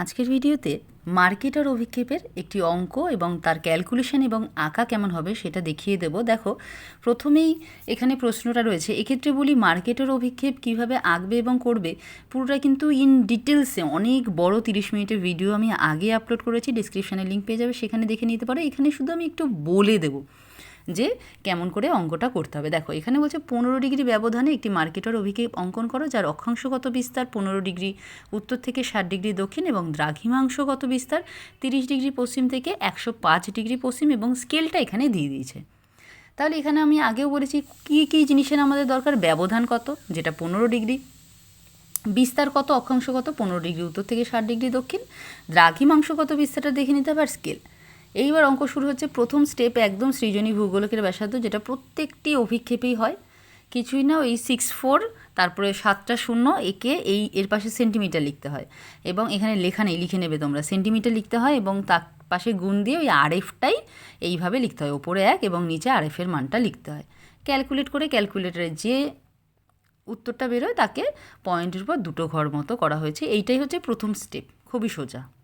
আজকের ভিডিওতে মার্কেটার অভিক্ষেপের একটি অঙ্ক এবং তার ক্যালকুলেশন এবং আঁকা কেমন হবে সেটা দেখিয়ে দেব। দেখো, প্রথমেই এখানে প্রশ্নটা রয়েছে, এক্ষেত্রে বলি মার্কেটের অভিক্ষেপ কীভাবে আঁকবে এবং করবে? পুরোটা কিন্তু ইন ডিটেলসে অনেক বড় তিরিশ মিনিটের ভিডিও আমি আগে আপলোড করেছি ডিসক্রিপশানে লিঙ্ক পেয়ে যাবে, সেখানে দেখে নিতে পারো। এখানে শুধু আমি একটু বলে দেবো। যে কেমন করে অঙ্কটা করতে হবে। দেখো, এখানে বলছে পনেরো ডিগ্রি ব্যবধানে একটি মার্কেটার অভিক্ষেপ অঙ্কন করো, যার অক্ষাংশগত বিস্তার পনেরো ডিগ্রি, উত্তর থেকে ষাট ডিগ্রি দক্ষিণ এবং দ্রাঘিমাংশগত বিস্তার তিরিশ ডিগ্রি পশ্চিম থেকে একশো পাঁচ ডিগ্রি পশ্চিম এবং স্কেলটা এখানে দিয়ে দিয়েছে। তাহলে এখানে আমি আগেও বলেছি কী কী জিনিসের আমাদের দরকার? ব্যবধান কত? যেটা পনেরো ডিগ্রি। বিস্তার কত? অক্ষাংশ কত পনেরো ডিগ্রি, উত্তর থেকে ষাট ডিগ্রি দক্ষিণ। দ্রাঘিমাংশগত বিস্তারটা দেখে নিতে হবে আর স্কেল। এইবার অঙ্ক শুরু হচ্ছে প্রথম স্টেপ একদম সৃজনী ভূগোলকের ব্যাসার্ধ, যেটা প্রত্যেকটি অভিক্ষেপেই হয়। কিছুই না, ওই সিক্স ফোর তারপরে সাতটা শূন্য, একে এই, এর পাশে সেন্টিমিটার লিখতে হয়। এবং এখানে লেখা নেই, লিখে নেবে তোমরা। সেন্টিমিটার লিখতে হয় এবং তার পাশে গুণ দিয়ে ওই আরএফটাই এইভাবে লিখতে হয়। ওপরে এক এবং নিচে আরএফের মানটা লিখতে হয়। ক্যালকুলেট করে ক্যালকুলেটারে যে উত্তরটা বেরোয়, তাকে পয়েন্টের উপর দুটো ঘর মতো করা হয়েছে। এইটাই হচ্ছে প্রথম স্টেপ খুবই সোজা।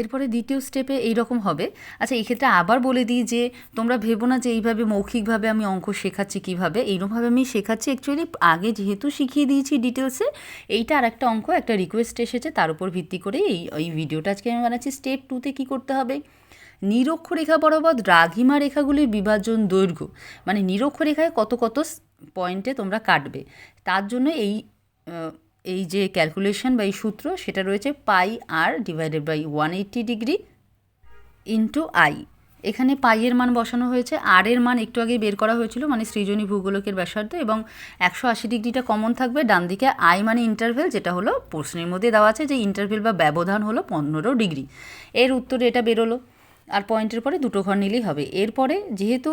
এরপরে দ্বিতীয় স্টেপে এই রকম হবে। আচ্ছা এই ক্ষেত্রে আবার বলে দিই যে, তোমরা ভেবো না যে এইভাবে মৌখিকভাবে আমি অঙ্ক শেখাচ্ছি কীভাবে। এইরকমভাবে আমি শেখাচ্ছি অ্যাকচুয়ালি আগে যেহেতু শিখিয়ে দিয়েছি ডিটেলসে এইটা আর একটা অঙ্ক, একটা রিকোয়েস্ট এসেছে, তার উপর ভিত্তি করে এই এই ভিডিওটা আজকে আমি বানাচ্ছি। স্টেপ টুতে কী করতে হবে? নিরক্ষরেখা বরাবর দ্রাঘিমা রেখাগুলির বিভাজন দৈর্ঘ্য মানে নিরক্ষরেখায় কত কত পয়েন্টে তোমরা কাটবে। তার জন্য এই এই যে ক্যালকুলেশন বা এই সূত্র, সেটা রয়েছে pi R divided by one eighty degree into I এখানে পাইয়ের মান বসানো হয়েছে। আর এর মান একটু আগে বের করা হয়েছিল মানে সৃজনী ভূগোলকের ব্যাসার্ধ, এবং একশো আশি ডিগ্রিটা কমন থাকবে। ডান দিকে আই মানে ইন্টারভেল যেটা হলো প্রশ্নের মধ্যে দেওয়া আছে যে ইন্টারভেল বা ব্যবধান হলো পনেরো ডিগ্রি। এর উত্তরে এটা বেরোলো। আর পয়েন্টের পরে দুটো ঘর নিলেই হবে। এরপরে যেহেতু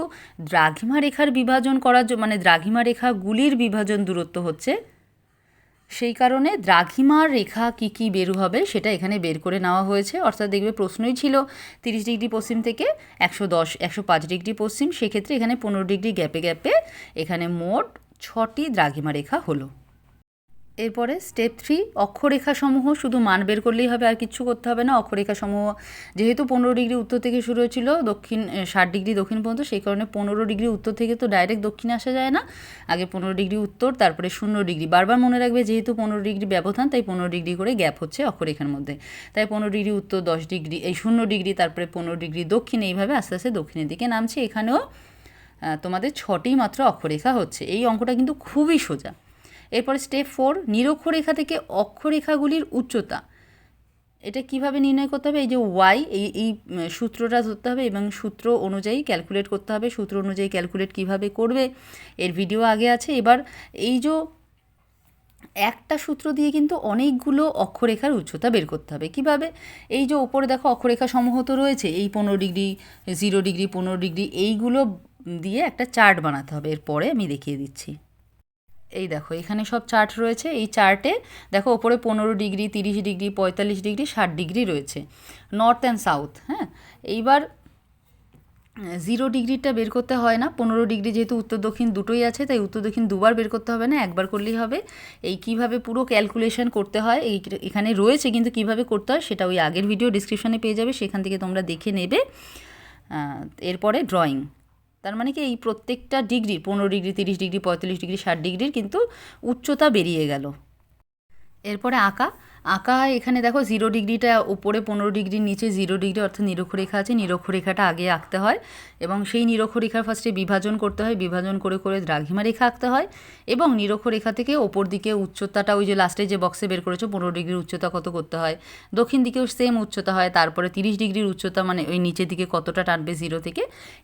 দ্রাঘিমা রেখার বিভাজন করার মানে দ্রাঘিমা রেখাগুলির বিভাজন দূরত্ব হচ্ছে সেই কারণে দ্রাঘিমার রেখা কি কি বের হবে সেটা এখানে বের করে নেওয়া হয়েছে। অর্থাৎ দেখবে প্রশ্নই ছিল তিরিশ ডিগ্রি পশ্চিম থেকে একশো দশ, একশো পাঁচ ডিগ্রি পশ্চিম। সেক্ষেত্রে এখানে পনেরো ডিগ্রি গ্যাপে গ্যাপে এখানে মোট ছটি দ্রাঘিমা রেখা হলো। এরপরে স্টেপ থ্রি অক্ষরেখা সমূহ শুধু মান বের করলেই হবে, আর কিচ্ছু করতে হবে না। অক্ষরেখা সমূহ যেহেতু পনেরো ডিগ্রি উত্তর থেকে শুরু হয়েছিল, দক্ষিণ ষাট ডিগ্রি দক্ষিণ পর্যন্ত, সেই কারণে পনেরো ডিগ্রি উত্তর থেকে তো ডাইরেক্ট দক্ষিণে আসা যায় না। আগে পনেরো ডিগ্রি উত্তর, তারপরে শূন্য ডিগ্রি। বারবার মনে রাখবে যেহেতু পনেরো ডিগ্রি ব্যবধান, তাই পনেরো ডিগ্রি করে গ্যাপ হচ্ছে অক্ষরেখার মধ্যে। তাই পনেরো ডিগ্রি উত্তর, দশ ডিগ্রি, এই শূন্য ডিগ্রি, তারপরে পনেরো ডিগ্রি দক্ষিণ এইভাবে আস্তে আস্তে দক্ষিণের দিকে নামছে। এখানেও তোমাদের ছটি মাত্র অক্ষরেখা হচ্ছে। এই অঙ্কটা কিন্তু খুবই সোজা। এরপরে স্টেপ ফোর নিরক্ষরেখা থেকে অক্ষরেখাগুলির উচ্চতা। এটা কীভাবে নির্ণয় করতে হবে? এই যে ওয়াই এই এই সূত্রটা ধরতে হবে এবং সূত্র অনুযায়ী ক্যালকুলেট করতে হবে। সূত্র অনুযায়ী ক্যালকুলেট কীভাবে করবে? এর ভিডিও আগে আছে। এবার এই যে একটা সূত্র দিয়ে কিন্তু অনেকগুলো অক্ষরেখার উচ্চতা বের করতে হবে। কীভাবে? এই যে ওপরে দেখো অক্ষরেখা সমূহ তো রয়েছে। এই পনেরো ডিগ্রি জিরো ডিগ্রি, পনেরো ডিগ্রি, এইগুলো দিয়ে একটা চার্ট বানাতে হবে। এরপরে আমি দেখিয়ে দিচ্ছি। এই দেখো, এখানে সব চার্ট রয়েছে। এই চার্টে দেখো, ওপরে পনেরো ডিগ্রি, তিরিশ ডিগ্রি, পঁয়তাল্লিশ ডিগ্রি, ষাট ডিগ্রি রয়েছে। নর্থ অ্যান্ড সাউথ হ্যাঁ? এইবার জিরো ডিগ্রিটা বের করতে হয় না। পনেরো ডিগ্রি যেহেতু উত্তর দক্ষিণ দুটোই আছে, তাই উত্তর দক্ষিণ দুবার বের করতে হবে না, একবার করলেই হবে। এই কীভাবে পুরো ক্যালকুলেশন করতে হয়, এই এখানে রয়েছে, কিন্তু কীভাবে করতে হয়, সেটা ওই আগের ভিডিও ডিসক্রিপশানে পেয়ে যাবে, সেখান থেকে তোমরা দেখে নেবে। এরপরে ড্রয়িং তার মানে কি এই প্রত্যেকটা ডিগ্রি, পনেরো ডিগ্রি, তিরিশ ডিগ্রি, পঁয়তাল্লিশ ডিগ্রি, ষাট ডিগ্রির কিন্তু উচ্চতা বেরিয়ে গেল। এরপরে আঁকা। আঁকা এখানে দেখো জিরো ডিগ্রিটা উপরে পনেরো ডিগ্রির নিচে জিরো ডিগ্রি অর্থাৎ নিরক্ষরেখা আছে, নিরক্ষরেখাটা আগে আঁকতে হয় এবং সেই নিরক্ষরেখার ফার্স্টে বিভাজন করতে হয়, বিভাজন করে করে দ্রাঘিমা রেখা আঁকতে হয় এবং নিরক্ষরেখা থেকে ওপর দিকে উচ্চতাটা, ওই যে লাস্টে যে বক্সে বের করেছ, পনেরো ডিগ্রির উচ্চতা কত করতে হয়? দক্ষিণ দিকেও সেম উচ্চতা হয়, তারপরে তিরিশ ডিগ্রির উচ্চতা মানে ওই নিচের দিকে কতটা টানবে জিরো থেকে?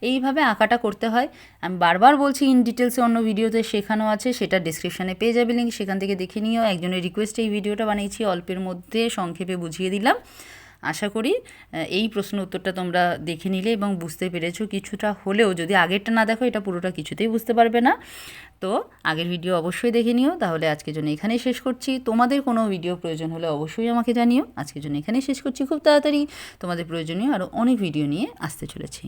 এইভাবে আঁকাটা করতে হয়। আমি বারবার বলছি ইন ডিটেলসে অন্য ভিডিওতে শেখানো আছে, সেটা ডিসক্রিপশানে পেয়ে যাবে লিঙ্ক সেখান থেকে দেখে নিও। একজনের রিকোয়েস্টে এই ভিডিওটা বানিয়েছি, অল্প গল্পের মধ্যে সংক্ষেপে বুঝিয়ে দিলাম। আশা করি এই প্রশ্ন উত্তরটা তোমরা দেখে নিলে এবং বুঝতে পেরেছ কিছুটা হলেও। যদি আগেরটা না দেখো, এটা পুরোটা কিছুতেই বুঝতে পারবে না। তো আগের ভিডিও অবশ্যই দেখে নিও। তাহলে আজকের জন্য এখানেই শেষ করছি। তোমাদের কোনো ভিডিও প্রয়োজন হলে অবশ্যই আমাকে জানিও। আজকের জন্য এখানেই শেষ করছি। খুব তাড়াতাড়ি তোমাদের প্রয়োজনীয় আরও অনেক ভিডিও নিয়ে আসতে চলেছি।